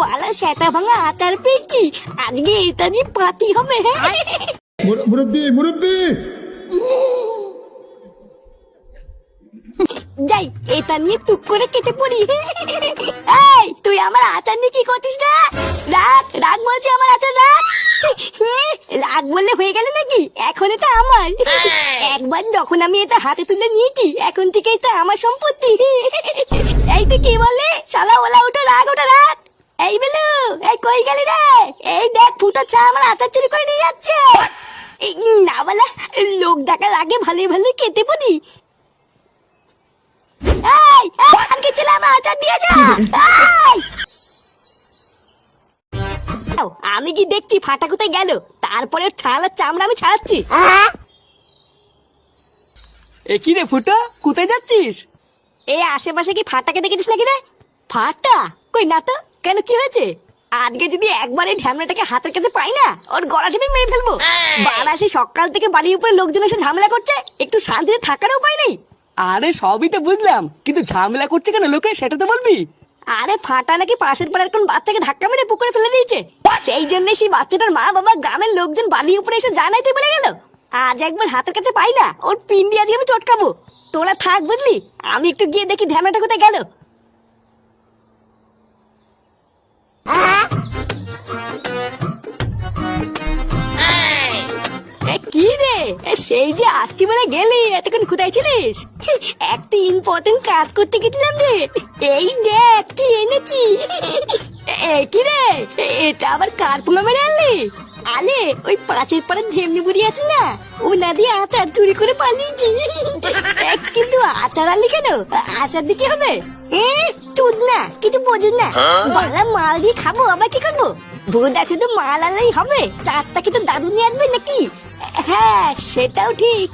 বালা সেটা ভাঙা আচার পেয়েছি। আজকে এটা দিয়ে পাতি হবে। মুরব্বি মুরব্বি! যাই এটা নিয়ে টুক করে কেটে পড়ি। এই তুই আমার আচার নিয়ে কি করছিস না রাগ রাগ বলছি আমার আচার রাগ? রাগ বললে হয়ে গেল নাকি? এখন এটা আমার। একবার যখন আমি এটা হাতে তুলে নিয়েছি এখন থেকে এটা আমার সম্পত্তি। এই তুই কি বললি? শালা ওলা ওটা রাগ ওটা রাগ। এই বেলু এই কই গেলি রে? এই দেখ ফুটো চা আমার আচার চুরি করে নিয়ে যাচ্ছে। এই, না বলা লোক ডাকার আগে ভালোই ভালোই কেটে পড়ি এই ছেলে আমার আচার দিয়ে যা। আমি কি দেখছি ফাটা কোথায় গেল? তারপরে ওর চামড়া আমি ছাড়াচ্ছি। এ কি রে ফুটো কোথায় যাচ্ছিস? এই আশেপাশে কি ফাটাকে দেখেছিস নাকি রে? ফাটা? কই না তো? কেন কি হয়েছে? আজকে যদি একবার এই ঢ্যামড়াটাকে হাতের কাছে পাই না ওর গলা টিপে মেরে ফেলব। বারাসি সকাল থেকে বাড়ির উপরে লোকজন এসে ঝামেলা করছে একটু শান্তিতে থাকারও উপায় নেই। আরে সবই তো বুঝলাম কিন্তু ঝামেলা করছে কেন লোকে সেটা তো বলবি? আরে ফাটা নাকি পাশের পাড়ার কোন বাচ্চাকে ধাক্কা মেরে পুকুরে ফেলে দিয়েছে? সেই জন্য সেই বাচ্চাটার মা বাবা গ্রামের লোকজন বাড়ির উপরে এসে জানাইতে বলে গেল আজ একবার হাতের কাছে পাই না ওর পিন্ডি আজকে আমি চটকাবো। তোরা থাক বুঝলি আমি একটু গিয়ে দেখি ঢ্যামনাটা কোথায় গেল। এ, সেই যে আসছি বলে গেলি এতক্ষণ কোথায় ছিলিস? একটা ইম্পর্টেন্ট কাজ করতে গেছিলাম রে। এই দেখ কি এনেছি। এ কি রে? এ, এটা আবার কার পোঙা মেরে আনলি? আলে ওই পাঁচের পরে ধেমনি বুড়ি আছে না? ও না দিয়ে আচার চুরি করে পালিয়েছি। এ, কিন্তু আচার আনলি কেন? আচার দিয়ে কি হবে? এ চুদ না কিছু বোঝেন না। বাংলা মাল দিয়ে খাব আবার কি করব? ভুদা শুধু মাল আনলেই হবে। চারটা কি তো দাদু নিয়ে আসবে নাকি? হ্যাঁ সেটাও ঠিক।